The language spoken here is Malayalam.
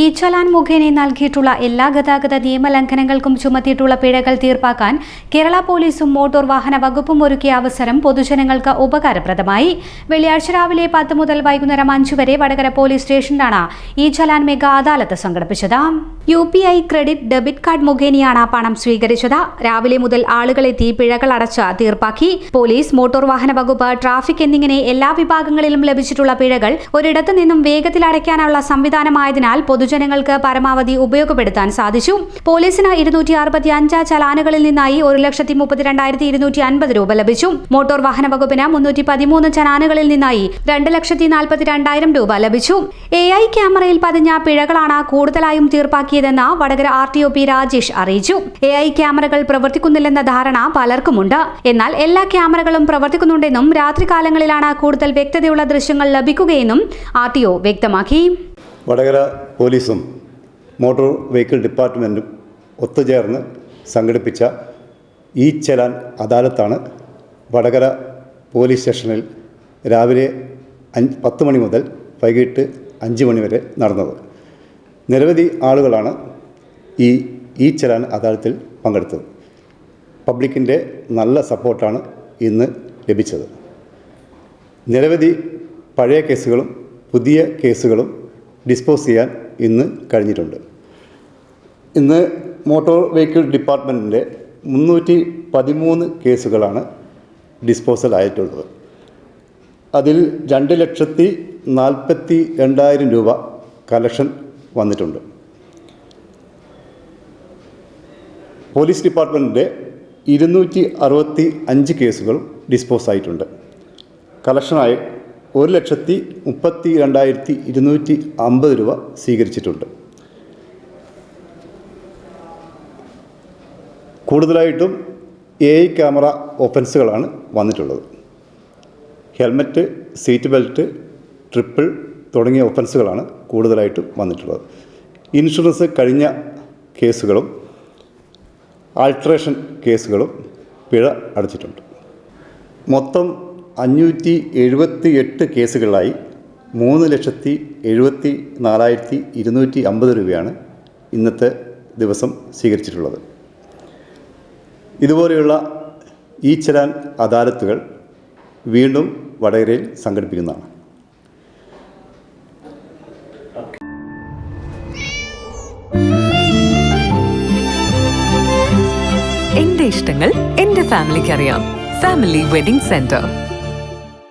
ഈ ചലാൻ മുഖേന നൽകിയിട്ടുള്ള എല്ലാ ഗതാഗത നിയമലംഘനങ്ങൾക്കും ചുമത്തിയിട്ടുള്ള പിഴകൾ തീർപ്പാക്കാൻ കേരള പോലീസും മോട്ടോർ വാഹന വകുപ്പും ഒരുക്കിയ അവസരം പൊതുജനങ്ങൾക്ക് ഉപകാരപ്രദമായി. വെള്ളിയാഴ്ച രാവിലെ പത്ത് മുതൽ വൈകുന്നേരം അഞ്ചു വരെ വടകര പോലീസ് സ്റ്റേഷനിലാണ് ഈ ചലാൻ മെഗാ അദാലത്ത് സംഘടിപ്പിച്ചത്. U P I credit debit card മുഖേനയാണ് പണം സ്വീകരിച്ചത്. രാവിലെ മുതൽ ആളുകളെത്തി പിഴകൾ അടച്ച് തീർപ്പാക്കി. പോലീസ് മോട്ടോർ വാഹന വകുപ്പ് ട്രാഫിക് എന്നിങ്ങനെ എല്ലാ വിഭാഗങ്ങളിലും ലഭിച്ചിട്ടുള്ള പിഴകൾ ഒരിടത്തു നിന്നും വേഗത്തിൽ അടയ്ക്കാനുള്ള സംവിധാനമായതിനാൽ പൊതുജനങ്ങൾക്ക് പരമാവധി ഉപയോഗപ്പെടുത്താൻ സാധിച്ചു. പോലീസിന് ഇരുന്നൂറ്റി അറുപത്തി അഞ്ച് ചലാനുകളിൽ നിന്നായി ഒരു ലക്ഷത്തി മുപ്പത്തിരണ്ടായിരത്തി ഇരുന്നൂറ്റി അൻപത് രൂപ ലഭിച്ചു. മോട്ടോർ വാഹന വകുപ്പിന് മുന്നൂറ്റി പതിമൂന്ന് ചലാനുകളിൽ നിന്നായി രണ്ട് ലക്ഷത്തി നാൽപ്പത്തി രണ്ടായിരം രൂപ ലഭിച്ചു. എ ഐ ക്യാമറയിൽ പതിഞ്ഞ പിഴകളാണ് കൂടുതലായും തീർപ്പാക്കിയതെന്ന് Vadakara R T O P Rajesh അറിയിച്ചു. എ ഐ ക്യാമറകൾ പ്രവർത്തിക്കുന്നില്ലെന്ന ധാരണ പലർക്കുമുണ്ട്. എന്നാൽ എല്ലാ ക്യാമറകളും പ്രവർത്തിക്കുന്നുണ്ടെന്നും രാത്രികാലങ്ങളിലാണ് കൂടുതൽ വ്യക്തതയുള്ള ദൃശ്യങ്ങൾ ലഭിക്കുകയെന്നും ആർ ടി ഒ വ്യക്തമാക്കി. വടകര പോലീസും മോട്ടോർ വെഹിക്കിൾ ഡിപ്പാർട്ട്മെന്റും ഒത്തുചേർന്ന് സംഘടിപ്പിച്ച ഈ ചെലാൻ അദാലത്താണ് വടകര പോലീസ് സ്റ്റേഷനിൽ രാവിലെ അഞ്ച് പത്ത് മണി മുതൽ വൈകിട്ട് അഞ്ച് മണി വരെ നടന്നത്. നിരവധി ആളുകളാണ് ഈ ഈ ചെലാൻ അദാലത്തിൽ പങ്കെടുത്തത്. പബ്ലിക്കിന്റെ നല്ല സപ്പോർട്ടാണ് ഇന്ന് ലഭിച്ചത്. നിരവധി പഴയ കേസുകളും പുതിയ കേസുകളും ഡിസ്പോസ് ചെയ്യാൻ ഇന്ന് കഴിഞ്ഞിട്ടുണ്ട്. ഇന്ന് മോട്ടോർ വെഹിക്കിൾ ഡിപ്പാർട്ട്മെന്റിന്റെ മുന്നൂറ്റി പതിമൂന്ന് കേസുകളാണ് ഡിസ്പോസൽ ആയിട്ടുള്ളത്. അതിൽ രണ്ട് ലക്ഷത്തി നാൽപ്പത്തി രണ്ടായിരം രൂപ കലക്ഷൻ വന്നിട്ടുണ്ട്. പോലീസ് ഡിപ്പാർട്ട്മെന്റിന്റെ ഇരുന്നൂറ്റി അറുപത്തി അഞ്ച് കേസുകൾ ഡിസ്പോസ് ആയിട്ടുണ്ട്. കളക്ഷനായി ഒരു ലക്ഷത്തി മുപ്പത്തി രണ്ടായിരത്തി ഇരുന്നൂറ്റി അമ്പത് രൂപ സ്വീകരിച്ചിട്ടുണ്ട്. കൂടുതലായിട്ടും എ ഐ ക്യാമറ ഒഫൻസുകളാണ് വന്നിട്ടുള്ളത്. ഹെൽമറ്റ് സീറ്റ് ബെൽറ്റ് ട്രിപ്പിൾ തുടങ്ങിയ ഒഫൻസുകളാണ് കൂടുതലായിട്ടും വന്നിട്ടുള്ളത്. ഇൻഷുറൻസ് കഴിഞ്ഞ കേസുകളും ആൾട്രേഷൻ കേസുകളും പിഴ അടച്ചിട്ടുണ്ട്. മൊത്തം അഞ്ഞൂറ്റി എഴുപത്തി എട്ട് കേസുകളായി മൂന്ന് ലക്ഷത്തി എഴുപത്തി നാലായിരത്തി ഇരുന്നൂറ്റി അമ്പത് രൂപയാണ് ഇന്നത്തെ ദിവസം സ്വീകരിച്ചിട്ടുള്ളത്. ഇതുപോലെയുള്ള ഈ ചലാൻ അദാലത്തുകൾ വീണ്ടും വടകരയിൽ സംഘടിപ്പിക്കുന്നതാണ്. എന്റെ ഇഷ്ടങ്ങൾ എന്റെ ഫാമിലിക്ക് അറിയാം. Family wedding centre.